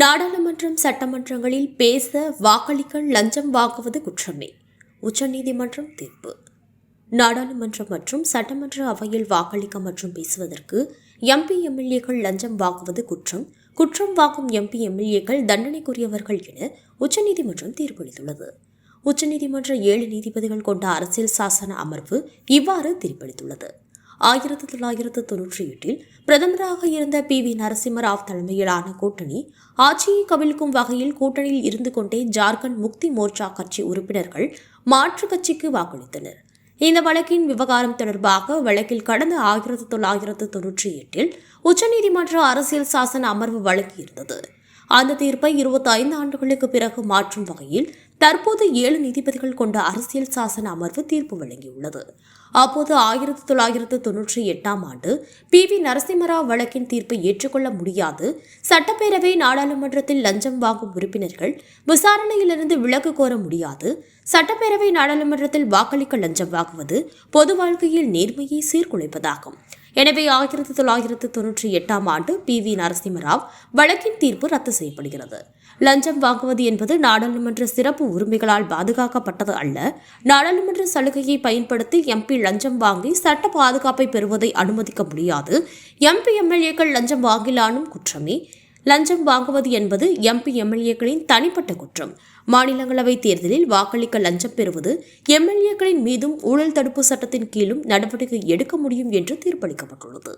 நாடாளுமன்றம் சட்டமன்றங்களில் பேச வாக்களிக்க லஞ்சம் வாங்குவது குற்றமே. உச்சநீதிமன்றம் தீர்ப்பு. நாடாளுமன்றம் மற்றும் சட்டமன்ற அவையில் வாக்களிக்க மற்றும் பேசுவதற்கு எம்பி எம்எல்ஏக்கள் லஞ்சம் வாங்குவது குற்றம் குற்றம் வாங்கும் எம்பி எம்எல்ஏக்கள் தண்டனைக்குரியவர்கள் என உச்சநீதிமன்றம் தீர்ப்பளித்துள்ளது. உச்சநீதிமன்ற ஏழு நீதிபதிகள் கொண்ட அரசியல் சாசன அமர்வு இவ்வாறு தீர்ப்பளித்துள்ளது. ஆயிரத்தி தொள்ளாயிரத்து தொன்னூற்றி எட்டில் பிரதமராக இருந்த பி. வி. நரசிம்மராவ் தலைமையிலான கூட்டணி ஆட்சியை கவிழ்க்கும் வகையில் கூட்டணியில் இருந்து கொண்டே ஜார்க்கண்ட் முக்தி மோர்ச்சா கட்சி உறுப்பினர்கள் மாற்றுக் கட்சிக்கு வாக்களித்தனர். இந்த வழக்கின் விவகாரம் தொடர்பாக வழக்கில் கடந்த ஆயிரத்தி தொள்ளாயிரத்து தொன்னூற்றி எட்டில் உச்சநீதிமன்ற அரசியல் சாசன அமர்வு வழங்கியிருந்தது அந்த தீர்ப்பை இருபத்தி ஐந்து ஆண்டுகளுக்கு பிறகு மாற்றும் வகையில் தற்போது ஏழு நீதிபதிகள் கொண்ட அரசியல் சாசன அமர்வு தீர்ப்பு வழங்கியுள்ளது. அப்போது ஆயிரத்தி தொள்ளாயிரத்து தொன்னூற்றி எட்டாம் ஆண்டு பி. வி. நரசிம்மராவ் வழக்கின் தீர்ப்பை ஏற்றுக்கொள்ள முடியாது. சட்டப்பேரவை நாடாளுமன்றத்தில் லஞ்சம் வாங்கும் உறுப்பினர்கள் விசாரணையிலிருந்து விலக்கு கோர முடியாது. சட்டப்பேரவை நாடாளுமன்றத்தில் வாக்களிக்க லஞ்சம் வாங்குவது பொது வாழ்க்கையில் நேர்மையை சீர்குலைப்பதாகும். எனவே ஆயிரத்தி தொள்ளாயிரத்து தொன்னூற்றி எட்டாம் ஆண்டு பி வி நரசிம்மராவ் வழக்கின் தீர்ப்பு ரத்து செய்யப்படுகிறது. லஞ்சம் வாங்குவது என்பது நாடாளுமன்ற சிறப்பு உரிமைகளால் பாதுகாக்கப்பட்டது அல்ல. நாடாளுமன்ற சலுகையை பயன்படுத்தி எம்பி லஞ்சம் வாங்கி சட்ட பாதுகாப்பை பெறுவதை அனுமதிக்க முடியாது. எம்பி எம்எல்ஏக்கள் லஞ்சம் வாங்கிலானும் குற்றமே. லஞ்சம் வாங்குவது என்பது எம்பி எம்எல்ஏக்களின் தனிப்பட்ட குற்றம். மாநிலங்களவை தேர்தலில் வாக்களிக்க லஞ்சம் பெறுவது எம்எல்ஏக்களின் மீதும் ஊழல் தடுப்பு சட்டத்தின் கீழும் நடவடிக்கை எடுக்க முடியும் என்று தீர்ப்பளிக்கப்பட்டுள்ளது.